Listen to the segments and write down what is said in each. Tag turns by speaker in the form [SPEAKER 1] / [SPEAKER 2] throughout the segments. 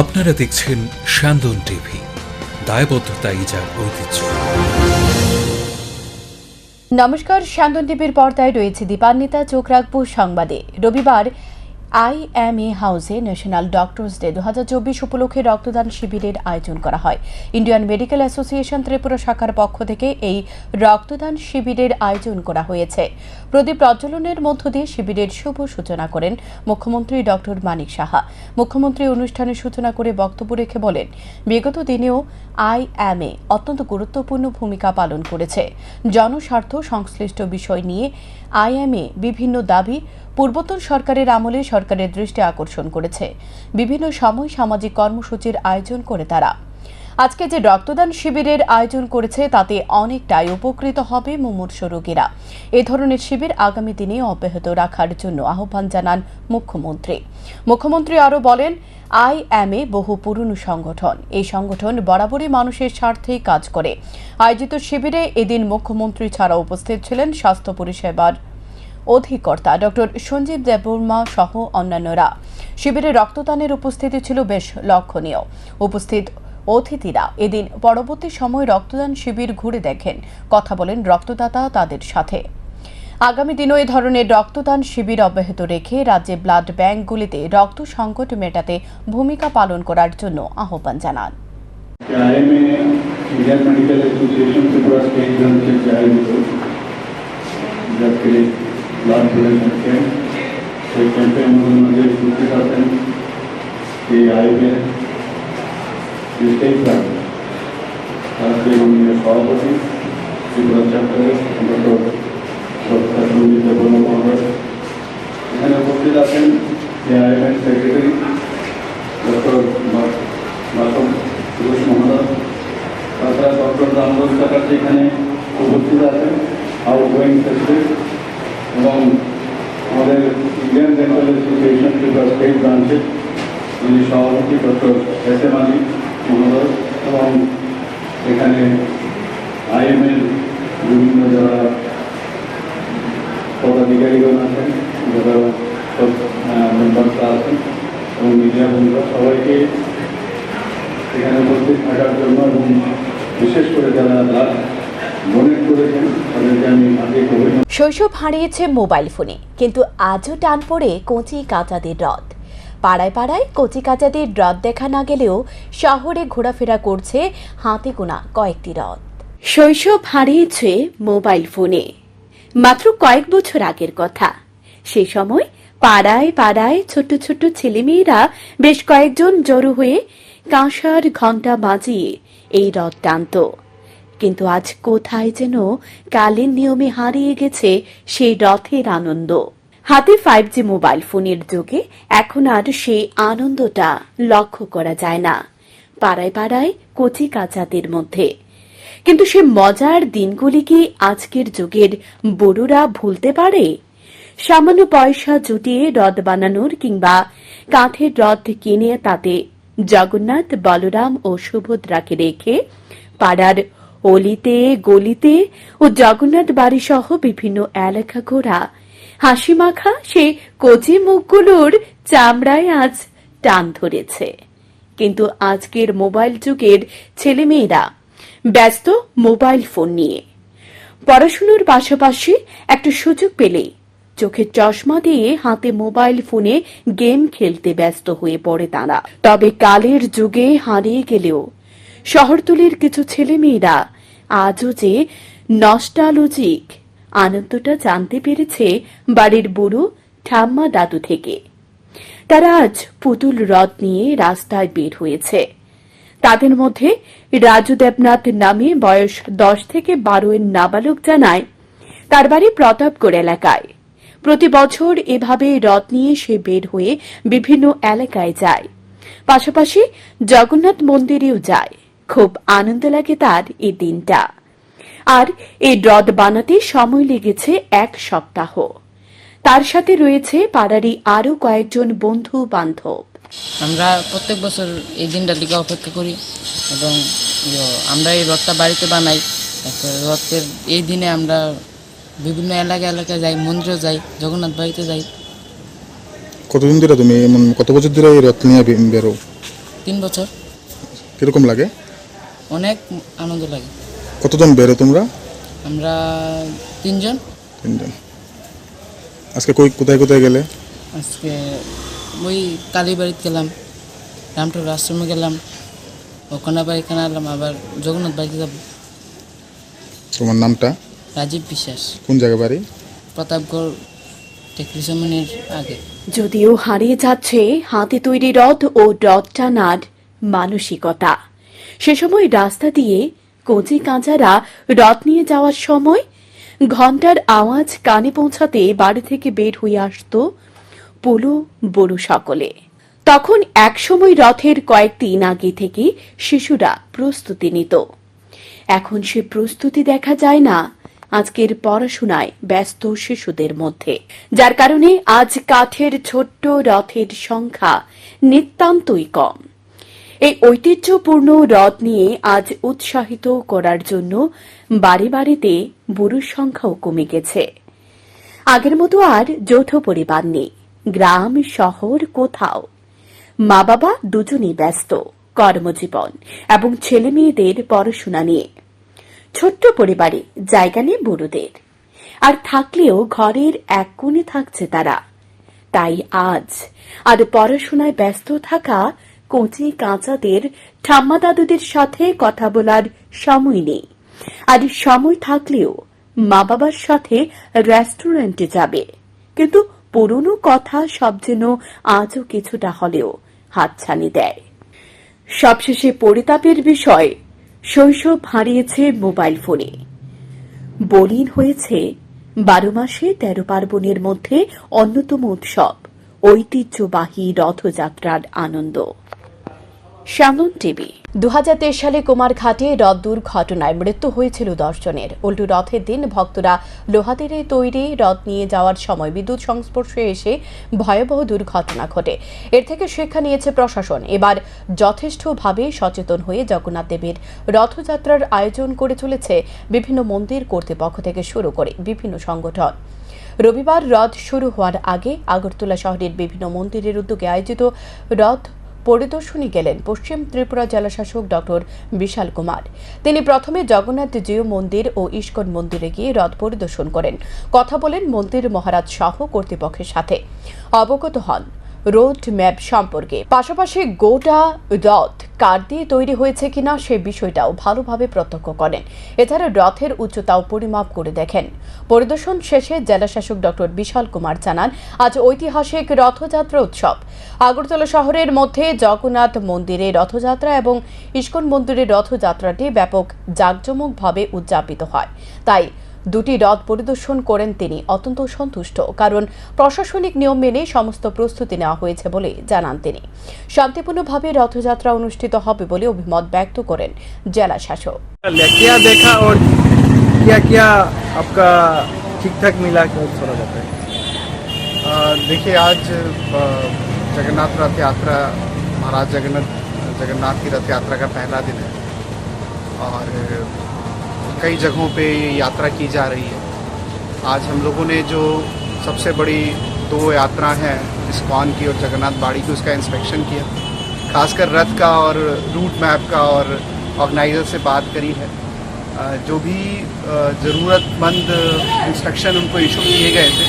[SPEAKER 1] আপনারা দেখছেন স্যান্দন টিভি দায়বদ্ধতাই যার ঐতিহ্য।
[SPEAKER 2] নমস্কার শান্তন টিভির পর্দায় রয়েছে দীপান্বিতা, চোখ রাখব সংবাদে। রবিবার আই এম এ হাউসে ন্যাশনাল ডক্টরস ডে দু হাজার চব্বিশ উপলক্ষে রক্তদান শিবিরের আয়োজন করা হয়। ইন্ডিয়ান মেডিকেল অ্যাসোসিয়েশন ত্রিপুরা শাখার পক্ষ থেকে এই রক্তদান শিবিরের আয়োজন করা হয়েছে। প্রদীপ প্রজ্বলনের মধ্য দিয়ে শিবিরের শুভ সূচনা করেন মুখ্যমন্ত্রী ডক্টর মানিক সাহা। মুখ্যমন্ত্রী অনুষ্ঠানের সূচনা করে বক্তব্য রেখে বলেন, বিগত দিনেও আই এম এ অত্যন্ত গুরুত্বপূর্ণ ভূমিকা পালন করেছে। জনস্বার্থ সংশ্লিষ্ট বিষয় নিয়ে আইএমএ বিভিন্ন দাবি পূর্বতন সরকারের আমলে সরকারের দৃষ্টি আকর্ষণ করেছে। বিভিন্ন সময় সামাজিক কর্মসূচির আয়োজন করে তারা। আজকে যে রক্তদান শিবিরের আয়োজন করেছে, তাতে অনেকটাই উপকৃত হবে মুমূর্ষ রোগীরা। এ ধরনের শিবির আগামী দিনে অব্যাহত রাখার জন্য আহ্বান জানান মুখ্যমন্ত্রী। মুখ্যমন্ত্রী আরও বলেন আই এম এ বহু পুরনো সংগঠন। এই সংগঠন বরাবরই মানুষের স্বার্থেই কাজ করে। আয়োজিত শিবিরে এদিন মুখ্যমন্ত্রী ছাড়া উপস্থিত ছিলেন স্বাস্থ্য পরিষেবার অধিকর্তা ডক্টর সঞ্জীব দেববর্মা সহ অন্যান্যরা। শিবিরে রক্তদানের উপস্থিতি ছিল বেশ লক্ষণীয়। উপস্থিত অতিথিরা এদিন পরবর্তী সময় রক্তদান শিবির ঘুরে দেখেন। কথা বলেন রক্তদাতা তাদের সাথে। আগামী দিনও এ ধরনের রক্তদান শিবির অব্যাহত রেখে রাজ্যে ব্লাড ব্যাংকগুলিতে রক্ত সংকট মেটাতে ভূমিকা পালন করার জন্য আহ্বান জানান।
[SPEAKER 3] आई में इंडियन मेडिकल एसोसिएशन से पूरा स्टेट ब्रांच से जारी हो जबकि ब्लड डोनेशन कैंप সেই ক্যাম্পে আমাদের মাঝে উপস্থিত আছেন এই আয়োগের যে স্টেট ব্রাঞ্চ আজকে মাননীয় সভাপতি ত্রিপুরা চ্যাপ্টারের ডক্টর ডক্টর সঞ্জিত দেববর্মা মহোদয় এখানে উপস্থিত আছেন যে আয়োগের সেক্রেটারি ডক্টর মাসুম ঘোষ মহোদয় তাছাড়া ডক্টর দামোদর চ্যাটার্জি এখানে উপস্থিত আছেন আউট গোয়িং প্রেসিডেন্ট এবং আমাদের Indian dental association Tripura state ব্রাঞ্চের যিনি সভাপতি ডক্টর এস এম আলী মহোদয় এবং এখানে আইএমএর বিভিন্ন যারা পদাধিকারীগণ আছেন, যারা মেম্বাররা আছেন এবং মিডিয়া বন্ধুরা, সবাইকে এখানে উপস্থিত থাকার জন্য এবং বিশেষ করে যারা
[SPEAKER 2] শৈশব হারিয়েছে মোবাইল ফোনে, কিন্তু আজও টান পড়ে কচি কাচাদের রথ। পাড়ায় পাড়ায় কচি কাঁচাদের রথ দেখা না গেলেও শহরে ঘোরাফেরা করছে হাতে গোনা কয়েকটি রথ। শৈশব হারিয়েছে মোবাইল ফোনে, মাত্র কয়েক বছর আগের কথা। সে সময় পাড়ায় পাড়ায় ছোট ছোট ছেলেমেয়েরা বেশ কয়েকজন জড়ো হয়ে কাঁসার ঘণ্টা বাজিয়ে এই রথ টানত। কিন্তু আজ কোথায় যেন কালের নিয়মে হারিয়ে গেছে সেই রথের আনন্দ। হাতে ফাইভ জি মোবাইল ফোনের যুগে এখন আর সেই আনন্দটা লক্ষ্য করা যায় না। পাড়ায় পাড়ায় কচি কাচাদের মধ্যে। কিন্তু সে মজার দিনগুলি কি আজকের যুগের বড়রা ভুলতে পারে? সামান্য পয়সা জুটিয়ে রথ বানানোর কিংবা কাঠের রথ কিনে তাতে জগন্নাথ, বলরাম ও সুভদ্রাকে রেখে পাড়ার অলিতে, গলিতে ও জগন্নাথ বাড়ি সহ বিভিন্ন এলাকা ঘোরা। হাসি মাখা সে কচি মুখগুলোর চামড়ায় আজ টান ধরেছে। কিন্তু আজকের মোবাইল যুগের ছেলেমেয়েরা ব্যস্ত মোবাইল ফোন নিয়ে। পড়াশুনোর পাশাপাশি একটা সুযোগ পেলে চোখে চশমা দিয়ে হাতে মোবাইল ফোনে গেম খেলতে ব্যস্ত হয়ে পড়ে তারা। তবে কালের যুগে হারিয়ে গেলেও শহরতলির কিছু ছেলেমেয়েরা আজও যে নস্টালজিক আনন্দটা জানতে পেরেছে বাড়ির বুড়ো ঠাম্মা দাদু থেকে। তারা আজ পুতুল রথ নিয়ে রাস্তায় বের হয়েছে। তাদের মধ্যে রাজু দেবনাথ নামে বয়স দশ থেকে বারো এর নাবালক জানায়, তার বাড়ি প্রতাপগড় এলাকায়। প্রতি বছর এভাবে রথ নিয়ে সে বের হয়ে বিভিন্ন এলাকায় যায়। পাশাপাশি জগন্নাথ মন্দিরেও যায়। খুব আনন্দ লাগে তার এই দিনটা। আর এই রথ বানাতে সময় লেগেছে এক সপ্তাহ। তার সাথে রয়েছে পাড়ারই আরও কয়েকজন বন্ধু বান্ধব
[SPEAKER 4] আমরা প্রত্যেক বছর এই দিনটার দিকে অপেক্ষা করি এবং ইয়ে, আমরা এই রথটা বাড়িতে বানাই। রথের এই দিনে আমরা বিভিন্ন এলাকা এলাকায় যাই মন্দিরে যাই জগন্নাথ বাড়িতে যাই।
[SPEAKER 5] কতদিন ধরে তুমি কত বছর ধরে এই রথ নিয়ে বেরো?
[SPEAKER 4] তিন বছর।
[SPEAKER 5] কীরকম লাগে?
[SPEAKER 4] অনেক আনন্দ লাগে।
[SPEAKER 5] কতজন বেরো তোমরা?
[SPEAKER 4] আমরা তিনজন।
[SPEAKER 5] তিনজন। আজকে কই কোথায় কোথায় গেলে?
[SPEAKER 4] আজকে ওই কালীবাড়িতে গেলাম রামঠাকুর আশ্রমে গেলাম ওখানে আবার এখানে আলাম আবার জগন্নাথ বাড়িতে যাব।
[SPEAKER 5] তোমার নামটা?
[SPEAKER 4] রাজীব বিশ্বাস।
[SPEAKER 5] কোন জায়গা বাড়ি?
[SPEAKER 4] প্রতাপগড় টেকরিসমনের আগে।
[SPEAKER 2] যদিও হারিয়ে যাচ্ছে হাতে তৈরি রথ ও রথ টানার মানসিকতা। সে সময় রাস্তা দিয়ে কচি কাঁচারা রথ নিয়ে যাওয়ার সময় ঘণ্টার আওয়াজ কানে পৌঁছাতে বাড়ি থেকে বের হয়ে আসতো পুলু বড়ু সকলে। তখন একসময় রথের কয়েকদিন আগে থেকে শিশুরা প্রস্তুতি নিত। এখন সে প্রস্তুতি দেখা যায় না। আজকের পড়াশোনায় ব্যস্ত শিশুদের মধ্যে। যার কারণে আজ কাঠের ছোট্ট রথের সংখ্যা নিতান্তই কম। এই ঐতিহ্যপূর্ণ রথ নিয়ে আজ উৎসাহিত করার জন্য বাড়ি বাড়িতে বুড়োর সংখ্যাও কমে গেছে। আগের মতো আর যৌথ পরিবার নেই। গ্রাম, শহর, কোথাও। মা বাবা দুজনেই ব্যস্ত, কর্মজীবন এবং ছেলে মেয়েদের পড়াশোনা নিয়ে। ছোট্ট পরিবারে জায়গা নেই বুড়োদের আর থাকলেও ঘরের এক কোণে থাকছে তারা। তাই আজ আর পড়াশোনায় ব্যস্ত থাকা কচি কাঁচাদের ঠাম্মা দাদুদের সাথে কথা বলার সময় নেই। আর সময় থাকলেও মা বাবার সাথে রেস্টুরেন্টে যাবে। কিন্তু পুরনো কথা সব যেন আজও কিছুটা হলেও হাতছানি দেয়। সবশেষে পরিতাপের বিষয় শৈশব হারিয়েছে মোবাইল ফোনে। বলিন হয়েছে বারো মাসে তেরো পার্বণের মধ্যে অন্যতম উৎসব, ঐতিহ্যবাহী রথযাত্রার আনন্দ। Salmon TV. দু সালে কুমারঘাটে রথ দুর্ঘটনায় মৃত্যু হয়েছিল দশজনের উল্টু রথের দিন ভক্তরা লোহাদের তৈরি রথ নিয়ে যাওয়ার সময় বিদ্যুৎ সংস্পর্শে এসে ভয়াবহ দুর্ঘটনা ঘটে। এর থেকে শিক্ষা নিয়েছে প্রশাসন। এবার যথেষ্টভাবে সচেতন হয়ে জগন্নাথ দেবের রথযাত্রার আয়োজন করে চলেছে বিভিন্ন মন্দির কর্তৃপক্ষ থেকে শুরু করে বিভিন্ন সংগঠন। রবিবার রথ শুরু হওয়ার আগে আগরতলা শহরের বিভিন্ন মন্দিরের উদ্যোগে আয়োজিত রথ পরিদর্শনী গেলেন পশ্চিম ত্রিপুরা জেলাশাসক ডক্টর বিশাল কুমার। তিনি প্রথমে জগন্নাথ জিও মন্দির ও ইস্কন মন্দিরে গিয়ে রথ পরিদর্শন করেন। কথা বলেন মন্দির মহারাজ সহ কর্তৃপক্ষের সাথে। অবগত হন। রোড ম্যাপ সম্পর্কে। পাশাপাশি গোটা রথ কার দিয়ে তৈরি হয়েছে কিনা সে বিষয়টাও ভালোভাবে প্রত্যক্ষ করেন। এছাড়া রথের উচ্চতাও পরিমাপ করে দেখেন। পরিদর্শন শেষে জেলাশাসক ডক্টর বিশাল কুমার জানান, আজ ঐতিহাসিক রথযাত্রা উৎসব। আগরতলা শহরের মধ্যে জগন্নাথ মন্দিরে রথযাত্রা এবং ইস্কন মন্দিরের রথযাত্রাটি ব্যাপক জাঁকজমকভাবে উদযাপিত হয়। তাই দুটি রথ পরিদর্শন করেন তিনি অত্যন্ত সন্তুষ্ট কারণ প্রশাসনিক নিয়ম মেনে সমস্ত প্রস্তুতি নেওয়া হয়েছে বলে জানান তিনি শান্তিপূর্ণভাবে রথযাত্রা অনুষ্ঠিত হবে বলে অভিমত ব্যক্ত করেন জেলা শাসক
[SPEAKER 6] क्या देखा और क्या क्या आपका ठीक ठाक मिला क्या थोड़ा बताएं
[SPEAKER 7] अ, देखिए आज अ, जगन्नाथ रथ यात्रा महाराज जगन्नाथ जगन्नाथ की रथ यात्रा का पहला दिन है और कई जगहों पे यात्रा की जा रही है। आज हम लोगों ने जो सबसे बड़ी दो यात्रा हैं इस्कॉन की और जगन्नाथ बाड़ी की, उसका इंस्पेक्शन किया। खासकर रथ का और रूट मैप का और ऑर्गेनाइजर से बात करी है। जो भी ज़रूरतमंद इंस्ट्रक्शन उनको इशू किए गए थे,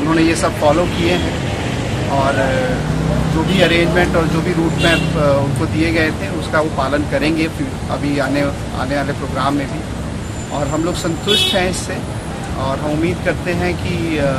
[SPEAKER 7] उन्होंने ये सब फॉलो किए हैं। और जो भी अरेंजमेंट और जो भी रूट मैप उनको दिए गए थे, उसका वो पालन करेंगे अभी आने आने वाले प्रोग्राम में भी। और हम लोग संतुष्ट हैं इससे और हम उम्मीद करते हैं कि अ,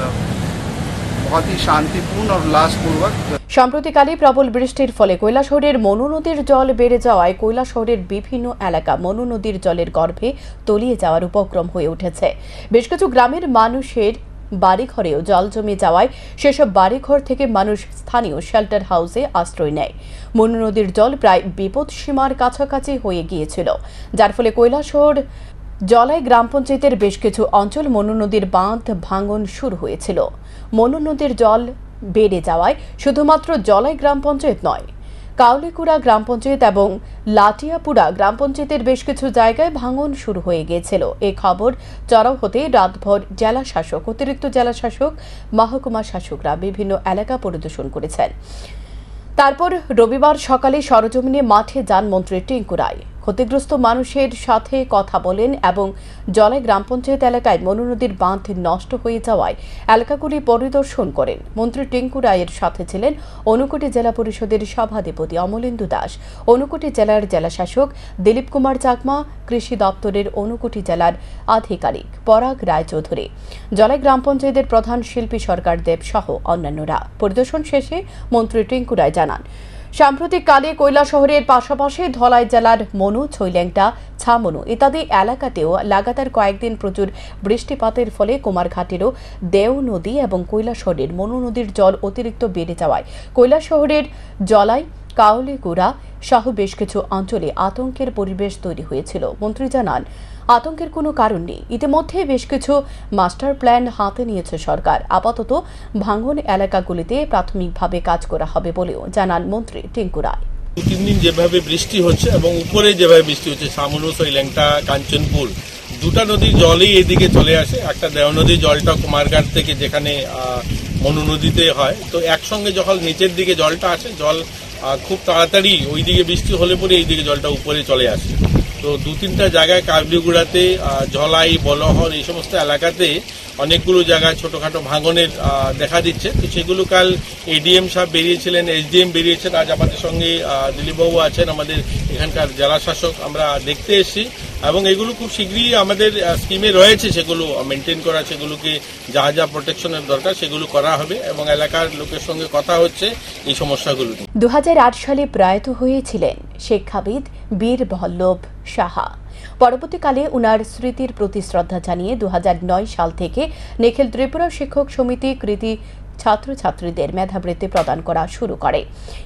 [SPEAKER 7] बहुत ही शांतिपूर्ण और उल्लासपूर्वक
[SPEAKER 2] সম্প্রতিকালে প্রবল বৃষ্টির ফলে কৈলাসহরের মনু নদীর জল বেড়ে যাওয়ায় কৈলাসহরের বিভিন্ন এলাকা মনু নদীর জলের গর্ভে তলিয়ে যাওয়ার উপক্রম হয়ে উঠেছে বেশ কিছু গ্রামের মানুষের বাড়িঘরেও জল জমে যাওয়ায় সেসব বাড়িঘর থেকে মানুষ স্থানীয় শেল্টার হাউসে আশ্রয় নেয় মনু নদীর জল প্রায় বিপদ সীমার কাছাকাছি হয়ে গিয়েছিল যার ফলে কৈলাসহর জলাই গ্রাম পঞ্চায়েতের বেশ কিছু অঞ্চল মনু নদীর বাঁধ ভাঙন শুরু হয়েছিল। মনু নদীর জল বেড়ে যাওয়ায় শুধুমাত্র জলাই গ্রাম পঞ্চায়েত নয়, কাউলিকুড়া গ্রাম পঞ্চায়েত এবং লাটিয়াপুরা গ্রাম পঞ্চায়েতের বেশ কিছু জায়গায় ভাঙন শুরু হয়ে গিয়েছিল। এ খবর চড়াও হতে রাতভর জেলা শাসক, অতিরিক্ত জেলা শাসক, মহকুমা শাসকরা বিভিন্ন এলাকা পরিদর্শন করেছেন। তারপর রবিবার সকালে সরজমিনে মাঠে যান মন্ত্রী টিঙ্কু রায়। ক্ষতিগ্রস্ত মানুষের সাথে কথা বলেন এবং জলে গ্রাম পঞ্চায়েত এলাকায় মনোনদীর বাঁধ নষ্ট হয়ে যাওয়ায় এলাকাগুলি পরিদর্শন করেন। মন্ত্রী টিঙ্কু রায়ের সাথে ছিলেন অনুকুটি জেলা পরিষদের সভাধিপতি অমলেন্দু দাস। অনুকুটি জেলার জেলাশাসক দিলীপ কুমার চাকমা, কৃষি দপ্তরের অনুকুটি জেলার আধিকারিক পরাগ রায়চৌধুরী। জলে গ্রাম পঞ্চায়েতের প্রধান শিল্পী সরকার দেব সহ অন্যান্যরা। পরিদর্শন শেষে মন্ত্রী টিঙ্কু রায় জানান সাম্প্রতিক কালে কৈলা শহরের পাশাপাশি ধলাই জেলার মনু ছৈল্যাংটা ছামনু ইত্যাদি এলাকাতেও লাগাতার কয়েকদিন প্রচুর বৃষ্টিপাতের ফলে কুমারঘাটেরও দেও নদী এবং কৈলাসহরের মনু নদীর জল অতিরিক্ত বেড়ে যাওয়ায় কৈলাসহরের জলাই কাউলিগুড়া সহ বেশ কিছু অঞ্চলে আতঙ্কের পরিবেশ তৈরি হয়েছিল। মন্ত্রী জানান আতঙ্কের কোনো কারণ নেই। ইতিমধ্যে বেশ কিছু মাস্টার প্ল্যান হাতে নিয়েছে সরকার। আপাতত ভাঙন এলাকাগুলিতে প্রাথমিকভাবে কাজ করা হবে বলেও জানান মন্ত্রী টিঙ্কু রায়।
[SPEAKER 8] দু তিন দিন যেভাবে বৃষ্টি হচ্ছে এবং উপরে যেভাবে বৃষ্টি হচ্ছে সামনু সৈল্যাংটা কাঞ্চনপুর, দুটা নদীর জলই এদিকে চলে আসে। একটা দেও নদীর জলটা কুমারঘাট থেকে যেখানে মনু নদীতে হয়। তো একসঙ্গে যখন নিচের দিকে জলটা আসে, জল খুব তাড়াতাড়ি ওই দিকে বৃষ্টি হলে পরে এই দিকে জলটা উপরে চলে আসে। তো দু তিনটা জায়গায় কাবলিগুড়াতে ঝলাই বলহর এই সমস্ত এলাকাতে অনেকগুলো জায়গায় ছোটখাটো ভাঙনের দেখা দিচ্ছে। তো সেগুলো কাল এডিএম সাহেব বেরিয়েছিলেন, এসডিএম বেরিয়েছেন। আজ আমাদের সঙ্গে দিলীপবাবু আছেন, আমাদের এখানকার জেলা শাসক আমরা দেখতে এসেছি এবং এগুলো খুব শীঘ্রই আমাদের স্কিমে রয়েছে। সেগুলো মেনটেন করা, সেগুলোকে যা যা প্রোটেকশনের দরকার, সেগুলো করা হবে এবং এলাকার লোকের সঙ্গে কথা হচ্ছে এই সমস্যাগুলো
[SPEAKER 2] দু সালে প্রয়াত হয়েছিলেন শিক্ষাবিদ বীর বল্লভ সাহা। পরবর্তীকালে উনার স্মৃতির প্রতি শ্রদ্ধা জানিয়ে দু হাজার নয় সাল থেকে নিখিল ত্রিপুরা শিক্ষক সমিতি কৃতি ছাত্রছাত্রীদের মেধাবৃত্তি প্রদান করা শুরু করে।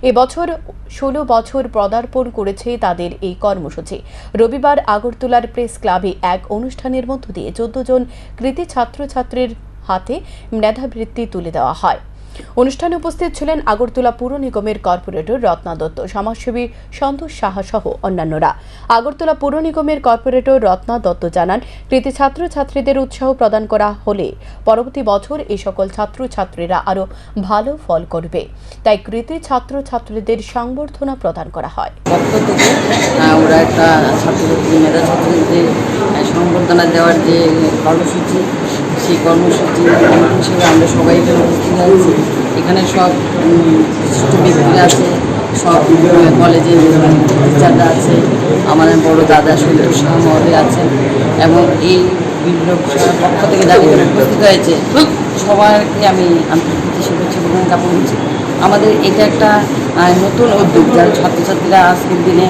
[SPEAKER 2] এবছর ষোলো বছর পদার্পণ করেছে তাদের এই কর্মসূচি। রবিবার আগরতলার প্রেস ক্লাবে এক অনুষ্ঠানের মধ্য দিয়ে চোদ্দ জন কৃতি ছাত্রছাত্রীর হাতে মেধাবৃত্তি তুলে দেওয়া হয়। অনুষ্ঠানে উপস্থিত ছিলেন আগরতলা পুর নিগমের কর্পোরেটর রত্না দত্ত, সমাজসেবী সন্তোষ সাহা সহ অন্যান্যরা। আগরতলা পুর নিগমের কর্পোরেটর রত্না দত্ত জানান, কৃতি ছাত্রছাত্রীদের উৎসাহ প্রদান করা হলে পরবর্তী বছর এই সকল ছাত্রছাত্রীরা আরও ভালো ফল করবে। তাই কৃতি ছাত্রছাত্রীদের সংবর্ধনা প্রদান করা হয়।
[SPEAKER 9] সংবর্ধনা দেওয়ার যে কর্মসূচি সেই কর্মসূচি হিসেবে আমরা সবাই এখানে উপস্থিত আছি। এখানে সব বিশিষ্ট ব্যক্তিরা আছে, সব কলেজে টিচাররা আছে আমাদের বড় দাদা সন্তোষ শাহ মহোদয় আছেন এবং এই বিভিন্ন পক্ষ থেকে এখানে উপস্থিত হয়েছে, সবাইকে আমি আন্তর্জাতিক শুভেচ্ছা গ্রহণ জ্ঞাপন আমাদের এটা একটা নতুন উদ্যোগ যারা ছাত্রছাত্রীরা আজকের দিনে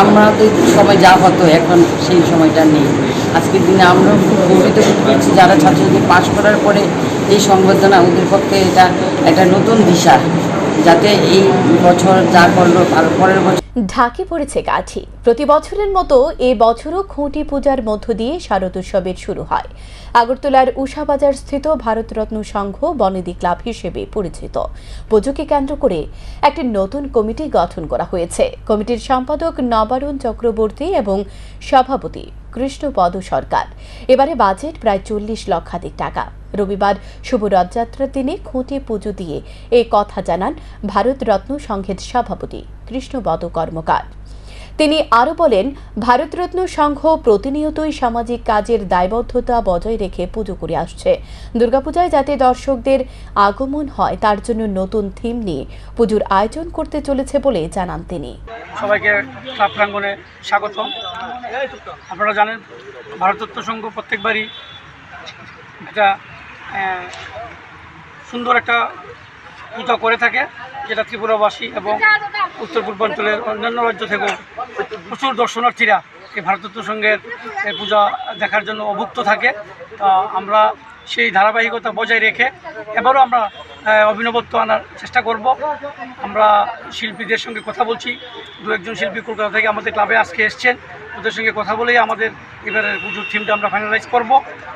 [SPEAKER 9] আমরা তো সময় যা হতো, এখন সেই সময়টা নেই। আজকের দিনে আমরাও খুব গর্বিত করছি। যারা ছাত্রছাত্রী পাশ করার পরে এই সংবর্ধনা ওদের পক্ষে এটা একটা নতুন দিশা। যাতে এই বছর যা করল, আর পরের বছর
[SPEAKER 2] ঢাকে পড়েছে কাঠি। প্রতি বছরের মতো এ বছরও খুঁটি পূজার মধ্য দিয়ে শারদ উৎসবের শুরু হয়। আগরতলার উষাবাজার স্থিত ভারতরত্ন সংঘ বনেদি ক্লাব হিসেবে পরিচিত। পুজোকে কেন্দ্র করে একটি নতুন কমিটি গঠন করা হয়েছে। কমিটির সম্পাদক নবারুণ চক্রবর্তী এবং সভাপতি কৃষ্ণপদ সরকার। এবারে বাজেট প্রায় চল্লিশ লক্ষাধিক টাকা। রবিবার শুভ রথযাত্রার দিনে খুঁটি পুজো দিয়ে এই কথা জানান ভারতরত্ন সংঘের সভাপতি। কৃষ্ণপদ কর্মকার তিনি আরও বলেন, ভারতরত্ন সংঘ প্রতিনিয়তই সামাজিক কাজের দায়বদ্ধতা বজায় রেখে পুজো করে আসছে। দুর্গাপূজায় যাতে দর্শকদের আগমন হয়, তার জন্য নতুন থিম নিয়ে পুজোর আয়োজন করতে চলেছে বলে জানান তিনি।
[SPEAKER 10] সবাইকে ক্লাব প্রাঙ্গনে স্বাগতম আপনারা জানেন ভারতত্ব সংঘ প্রত্যেকবারই একটা সুন্দর একটা পূজা করে থাকে, যেটা ত্রিপুরাবাসী এবং উত্তর পূর্বাঞ্চলের অন্যান্য রাজ্য থেকেও প্রচুর দর্শনার্থীরা এই ভারতত্ব সঙ্গের পূজা দেখার জন্য অভুক্ত থাকে। তা আমরা সেই ধারাবাহিকতা বজায় রেখে এবারও আমরা অভিনবত্ব আনার চেষ্টা করব। আমরা শিল্পীদের সঙ্গে কথা বলছি। দু একজন শিল্পী কলকাতা থেকে আমাদের ক্লাবে আজকে এসছেন। ওদের সঙ্গে কথা বলেই আমাদের এবারের পুজোর থিমটা আমরা ফাইনালাইজ করব।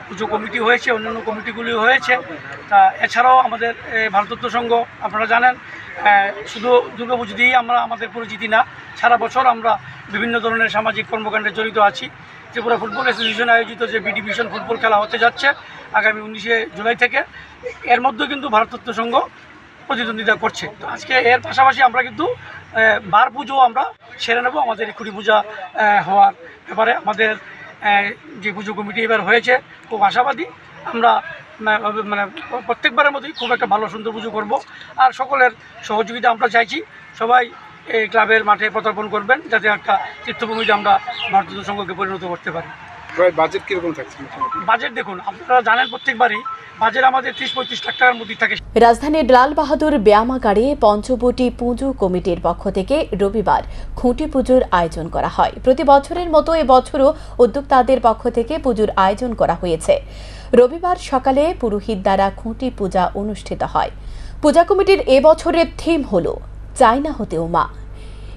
[SPEAKER 10] পুজো কমিটি হয়েছে, অন্যান্য কমিটিগুলিও হয়েছে। তা এছাড়াও আমাদের ভারতত্ব সংঘ, আপনারা জানেন শুধু দুর্গাপুজো দিয়েই আমরা, আমাদের পরিচিতি না, সারা বছর আমরা বিভিন্ন ধরনের সামাজিক কর্মকাণ্ডে জড়িত আছি। ত্রিপুরা ফুটবল অ্যাসোসিয়েশন আয়োজিত যে বি ডিভিশন ফুটবল খেলা হতে যাচ্ছে আগামী উনিশে জুলাই থেকে। এর মধ্যে কিন্তু ভারতত্ব সংঘ প্রতিদ্বন্দ্বিতা করছে। তো আজকে এর পাশাপাশি আমরা কিন্তু বার পুজো আমরা সেরে নেব আমাদের খুঁটি পূজা হওয়ার ব্যাপারে। আমাদের যে পুজো কমিটি এবার হয়েছে, খুব আশাবাদী। আমরা মানে প্রত্যেকবারের মতোই খুব একটা ভালো, সুন্দর পুজো করব। আর সকলের সহযোগিতা আমরা চাইছি। সবাই এই ক্লাবের মাঠে পদার্পণ করবেন, যাতে একটা তীর্থভূমিতে আমরা ভারতীয় সংঘকে পরিণত করতে পারি।
[SPEAKER 11] বাজেট কীরকম থাকছে?
[SPEAKER 10] বাজেট দেখুন আপনারা জানেন প্রত্যেকবারই বাজেট আমাদের ত্রিশ পঁয়ত্রিশ লাখ টাকার মধ্যে থাকে।
[SPEAKER 2] রাজধানীর লাল বাহাদুর ব্যায়ামাগারে পঞ্চবটি পুজো কমিটির পক্ষ থেকে রবিবার খুঁটি পুজোর আয়োজন করা হয়। প্রতি বছরের মতো এবছরও উদ্যোক্তাদের পক্ষ থেকে পুজোর আয়োজন করা হয়েছে। রবিবার সকালে পুরোহিত দ্বারা খুঁটি পূজা অনুষ্ঠিত হয়। পূজা কমিটির এবছরের থিম হল চায়না হতেও মা।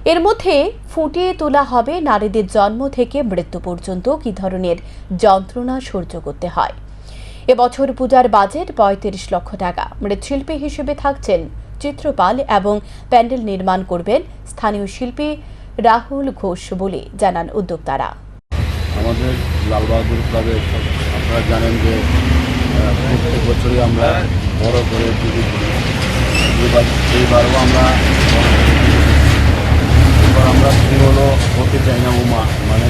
[SPEAKER 2] এর মধ্যে ফুটিয়ে তোলা হবে নারীদের জন্ম থেকে মৃত্যু পর্যন্ত কী ধরনের যন্ত্রণা সহ্য করতে হয়। এবছর পূজার বাজেট পঁয়ত্রিশ লক্ষ টাকা। মৃৎশিল্পী হিসেবে থাকছেন চিত্রপাল এবং প্যান্ডেল নির্মাণ করবেন স্থানীয় শিল্পী রাহুল ঘোষ বলে জানান উদ্যোক্তারা।
[SPEAKER 12] আমাদের লাল বাহাদুর ক্লাবে আপনারা জানেন যে প্রত্যেক বছরই আমরা বড় করি এইবারও আমরা এবার আমরা থিম হলো হতে চাই না উমা মানে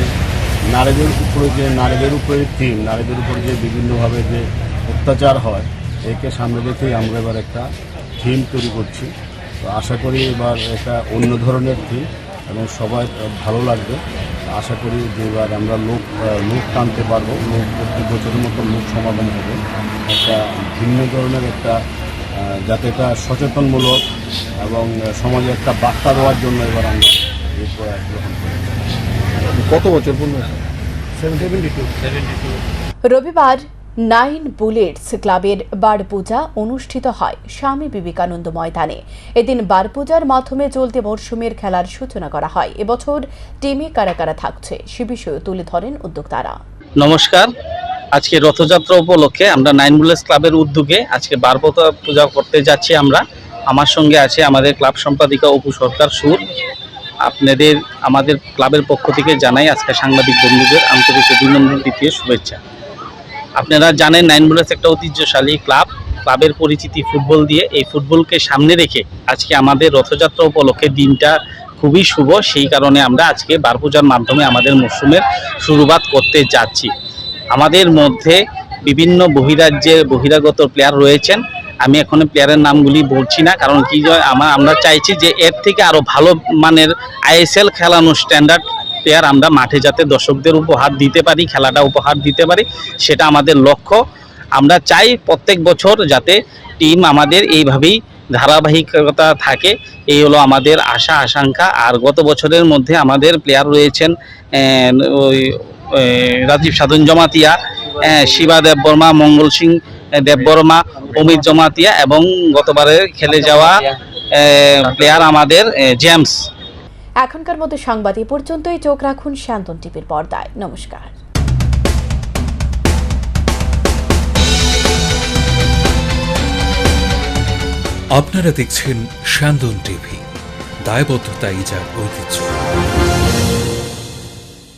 [SPEAKER 12] নারীদের উপরে যে, নারীদের উপরে থিম নারীদের উপর যে বিভিন্নভাবে যে অত্যাচার হয়, একে সামনে রেখেই আমরা এবার একটা থিম তৈরি করছি। তো আশা করি এবার একটা অন্য ধরনের থিম এবং সবাই ভালো লাগবে। আশা করি যে এবার আমরা লোক লোক টানতে পারব, লোক প্রত্যেক বছরের মতো লোক সমাগম হবে। একটা ভিন্ন ধরনের একটা যাতে এটা সচেতনমূলক এবং সমাজে একটা বার্তা দেওয়ার জন্য এবার আমরা গ্রহণ করি।
[SPEAKER 11] কত বছর পূর্ণ
[SPEAKER 2] রবিবার নাইন বুলেটস ক্লাবের বার পূজা অনুষ্ঠিত হয় স্বামী বিবেকানন্দ ময়দানে। এদিন বার পূজার মাধ্যমে চলতি মরশুমের খেলার সূচনা করা হয়। এবছর টিমে কারা কারা থাকছে সে বিষয়ে তুলে ধরেন উদ্যোক্তারা।
[SPEAKER 13] নমস্কার। আজকে রথযাত্রা উপলক্ষে আমরা নাইন বুলেস ক্লাবের উদ্যোগে আজকে বারবতা পূজা করতে যাচ্ছি আমরা। আমার সঙ্গে আছে আমাদের ক্লাব সম্পাদিকা অপু সরকার সুর। আপনাদের, আমাদের ক্লাবের পক্ষ থেকে জানাই আজকে সাংবাদিক বন্ধুদের আন্তরিক অভিনন্দন দ্বিতীয় শুভেচ্ছা। আপনারা জানেন নাইন একটা ঐতিহ্যশালী ক্লাব। ক্লাবের পরিচিতি ফুটবল দিয়ে। এই ফুটবলকে সামনে রেখে আজকে আমাদের রথযাত্রা উপলক্ষে দিনটা খুবই শুভ। সেই কারণে আমরা আজকে বার পূজার মাধ্যমে আমাদের মরশুমের শুরুবাত করতে যাচ্ছি। আমাদের মধ্যে বিভিন্ন বহিরাজ্যের বহিরাগত প্লেয়ার রয়েছেন। আমি এখন প্লেয়ারের নামগুলি বলছি না, কারণ কি যে আমা- আমরা চাইছি যে এর থেকে আরও ভালো মানের আইএসএল খেলানো স্ট্যান্ডার্ড প্লেয়ার আমরা মাঠে যাতে দর্শকদের উপহার দিতে পারি, খেলাটা উপহার দিতে পারি, সেটা আমাদের লক্ষ্য। আমরা চাই প্রত্যেক বছর যাতে টিম আমাদের এইভাবেই ধারাবাহিকতা থাকে, এই হলো আমাদের আশা, আশঙ্কা। আর গত বছরের মধ্যে আমাদের প্লেয়ার রয়েছেন ওই রাজীব সাধন জমাতিয়া শিবা দেববর্মা মঙ্গল সিং দেববর্মা অমিত জমাতিয়া এবং গতবারের খেলে যাওয়া প্লেয়ার আমাদের জেমস।
[SPEAKER 2] এখনকার মতো সংবাদ এ পর্যন্তই। চোখ রাখুন শান্তন টিভির পর্দায়। নমস্কার।
[SPEAKER 1] আপনারা দেখছেন স্যান্দন টিভি। দায়বদ্ধতা ইজার ঐতিহ্য।